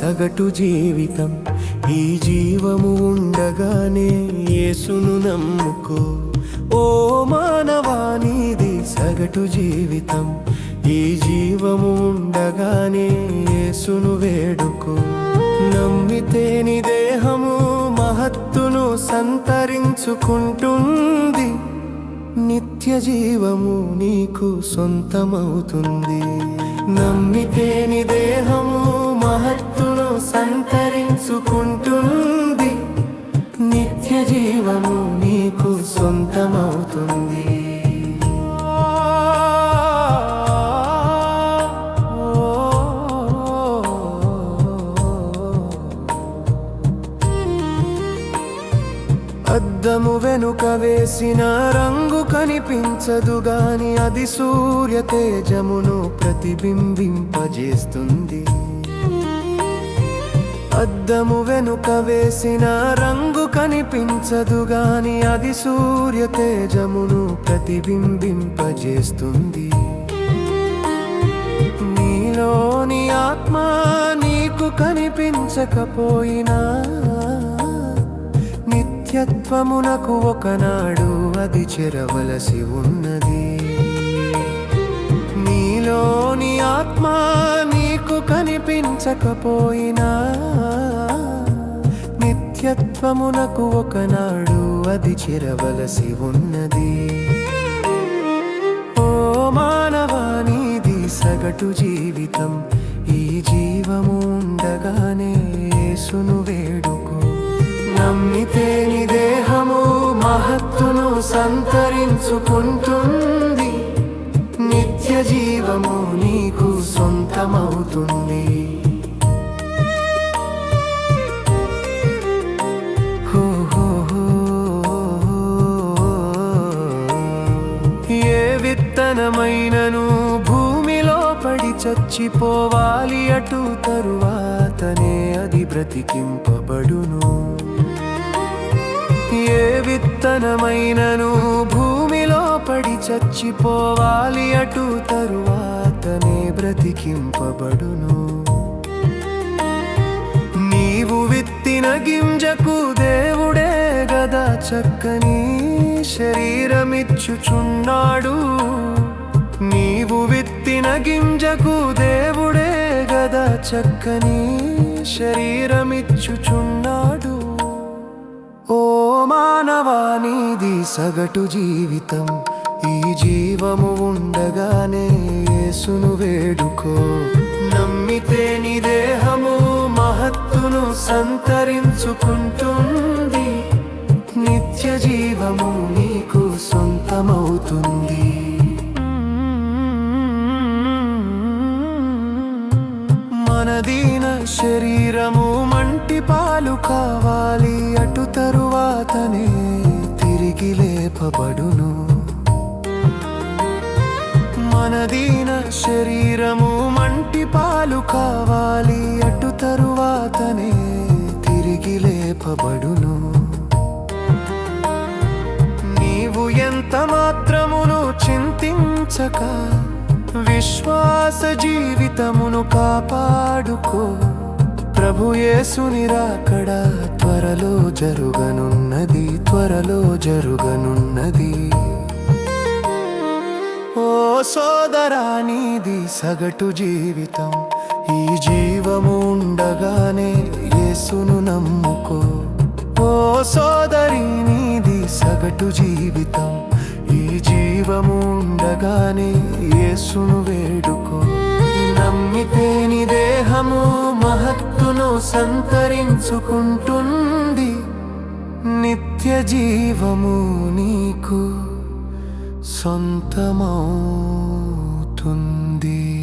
సగటు జీవితం ఈ జీవము ఉండగానే యేసును నమ్ముకో. ఓ మానవానిది సగటు జీవితం ఈ జీవము ఉండగానే యేసును వేడుకో. నమ్మితే నీ దేహము మహత్తును సంతరించుకుంటుంది. నిత్య జీవము నీకు సొంతమవుతుంది. నమ్మితే నీ దేహము మహత్తు సంతరించుకుంటుంది. నిత్య జీవము నీకు సొంతమవుతుంది. అద్దము వెనుక వేసిన రంగు కనిపించదు గాని అది సూర్య తేజమును ప్రతిబింబింపజేస్తుంది. అద్దము వెనుక వేసిన రంగు కనిపించదు గాని అది సూర్య తేజమును ప్రతిబింబింపజేస్తుంది. నీలోని ఆత్మ నీకు కనిపించకపోయినా నిత్యత్వమునకు ఒకనాడు అది చెరవలసి ఉన్నది. నీలోని ఆత్మ నీకు కనిపించకపోయినా నిత్యత్వమునకు ఒకనాడు అది చిరవలసి ఉన్నది. ఓ మానవానిది సగటు జీవితం ఈ జీవము ఉండగానే సును వేడుకో. నమ్మితే నీ దేహము మహత్తును సంతరించుకుంటుంది నిత్య జీవము నీకు సొంతమవుతుంది. ఏ విత్తనమైనను భూమిలో పడి చచ్చిపోవాలి అటు తరువాతనే అది బ్రతికింపబడును. ఏ విత్తనమైనను భూ పడి చచ్చిపోవాలి అటు తరువాతనే బ్రతికింపబడును. నీవు విత్తిన గింజకు దేవుడే గదా చక్కని శరీరమిచ్చుచున్నాడు. నీవు విత్తిన గింజకు దేవుడే గదా చక్కని శరీరమిచ్చుచున్నాడు. ఓ మానవానిది సగటు జీవితం. ఈ జీవము ఉండగానే యేసును వేడుకో. నమ్మితే నీ దేహము మహత్తును సంతరించుకుంటుంది. నిత్య జీవము నీకు సొంతమవుతుంది. మనదీన శరీరము మంటి పాలు కావాలి. మంటి పాలు కావాలి. అటు తరువాతనే తిరిగి లేపబడును. నీవు ఎంత మాత్రమును చింతించక విశ్వాస జీవితమును కాపాడుకో. ప్రభు యేసుని రాకడ త్వరలో జరుగనున్నది త్వరలో జరుగనున్నది. సోదరా నీది సగటు జీవితం. ఈ జీవము ఉండగానే యేసును నమ్ముకో. ఓ సోదరి నీది సగటు జీవితం. ఈ జీవము ఉండగానే యేసును వేడుకో. నమ్మితే నీ దేహము మహత్తును సంతరించుకుంటుంది. నిత్య జీవము నీకు. సొంతమవుతుంది.